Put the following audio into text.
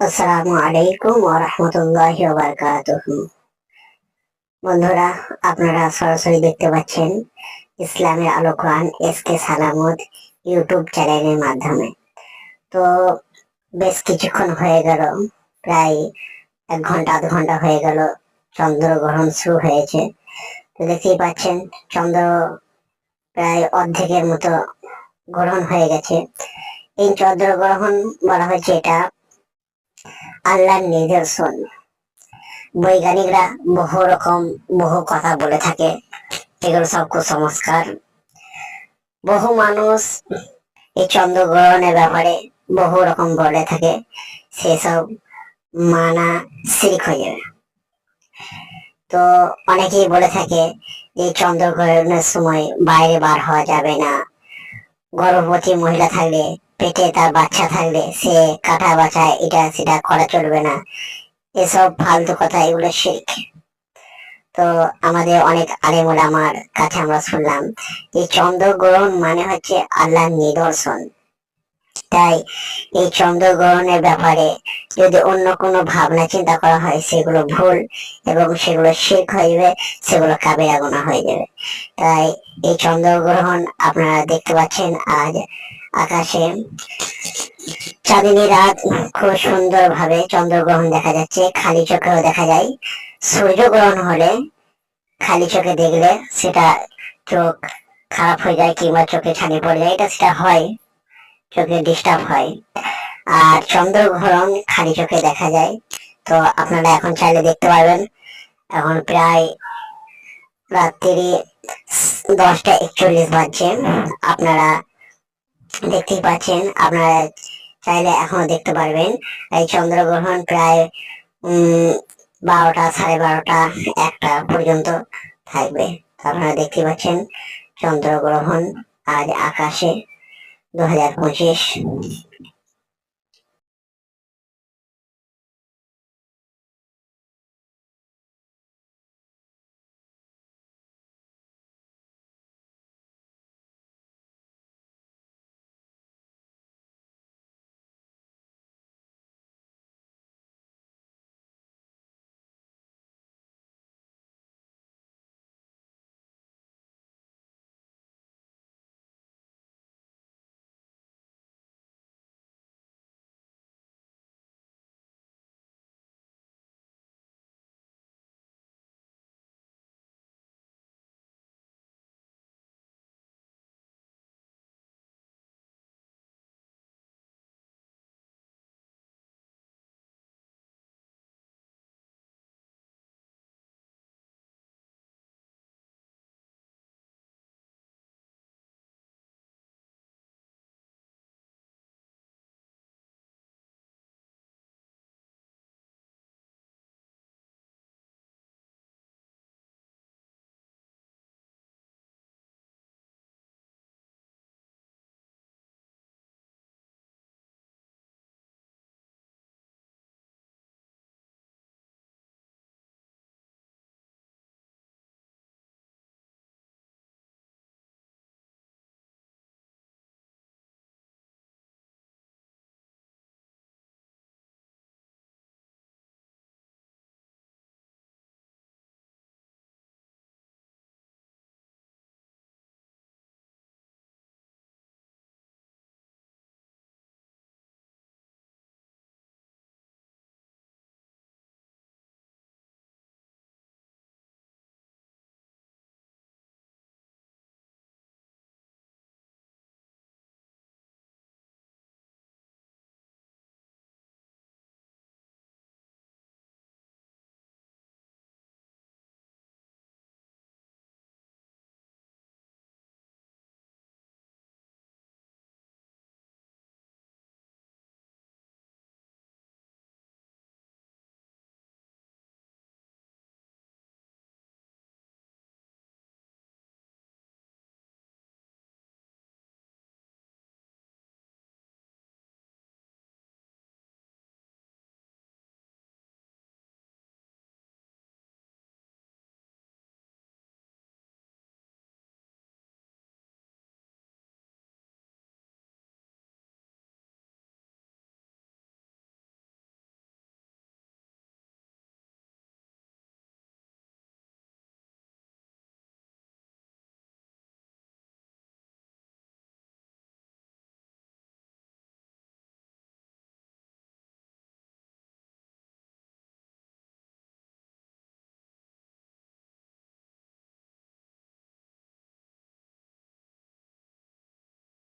আসসালামু আলাইকুম ওয়া রাহমাতুল্লাহি ওয়া বারাকাতুহু বন্ধুরা, আপনারা সরাসরি দেখতে পাচ্ছেন ইসলামের আলোকান এস কে সালামত ইউটিউব চ্যানেলের মাধ্যমে। তো বেশ কিছুক্ষণ হয়ে গেল, প্রায় এক ঘণ্টা, আধ ঘণ্টা হয়ে গেল, চন্দ্রগ্রহণ শুরু হয়েছে। তো দেখতেই পাচ্ছেন, চন্দ্র প্রায় অর্ধেকের মতো গ্রহণ হয়ে গেছে। এই চন্দ্রগ্রহণ বলা হয়েছে এটা আল্লাহর নিদর্শন বৈজ্ঞানিকরা বহু রকম, বহু কথা বলে থাকে। এগুলো সব কুসংস্কার। বহু মানুষ এই চন্দ্রগ্রহণের ব্যাপারে বহু রকম বলে থাকে। সেসব মানা শিরিক হয়ে যাবে তো অনেকেই বলে থাকে যে চন্দ্রগ্রহণের সময় বাইরে বার হওয়া যাবে না। গর্ভবতী মহিলা থাকলে পেটে তার বাচ্চা থাকলে সে কাটা বাচ্চা এটা সেটা করা চলবে না। এসব ফালতু কথা এগুলো শিখ। তো আমাদের অনেক আলেমুল আমার কাছে আমরা শুনলাম যে চন্দ্রগ্রহণ মানে হচ্ছে আল্লাহর নিদর্শন। তাই এই চন্দ্রগ্রহণের ব্যাপারে যদি অন্য কোনো ভাবনা চিন্তা করা হয়, সেগুলো ভুল এবং সেগুলো শেখ হয়ে যাবে, সেগুলো কাবেরা গোনা হয়ে যাবে। তাই এই চন্দ্রগ্রহণ আপনারা দেখতে পাচ্ছেন আজ আকাশে চাঁদিনী রাত খুব সুন্দর ভাবে চন্দ্রগ্রহণ দেখা যাচ্ছে, খালি চোখেও দেখা যায়। সূর্যগ্রহণ হলে খালি চোখে দেখলে সেটা চোখ খারাপ হয়ে যায় কিংবা চোখে ছানি পড়ে যায়, এটা সেটা হয়, চোখে ডিস্টার্ব হয়। আর চন্দ্রগ্রহণ খালি চোখে দেখা যায়, তো আপনারা এখন চাইলে দেখতে পারবেন, এখন প্রায় রাত্রি দশটা একচল্লিশ বাজছে, আপনারা দেখতেই পাচ্ছেন। আপনারা চাইলে এখনও দেখতে পারবেন। এই চন্দ্রগ্রহণ প্রায় বারোটা, সাড়ে বারোটা, একটা পর্যন্ত থাকবে। আপনারা দেখতে পাচ্ছেন চন্দ্রগ্রহণ আজ আকাশে দু হাজার পঁচিশ।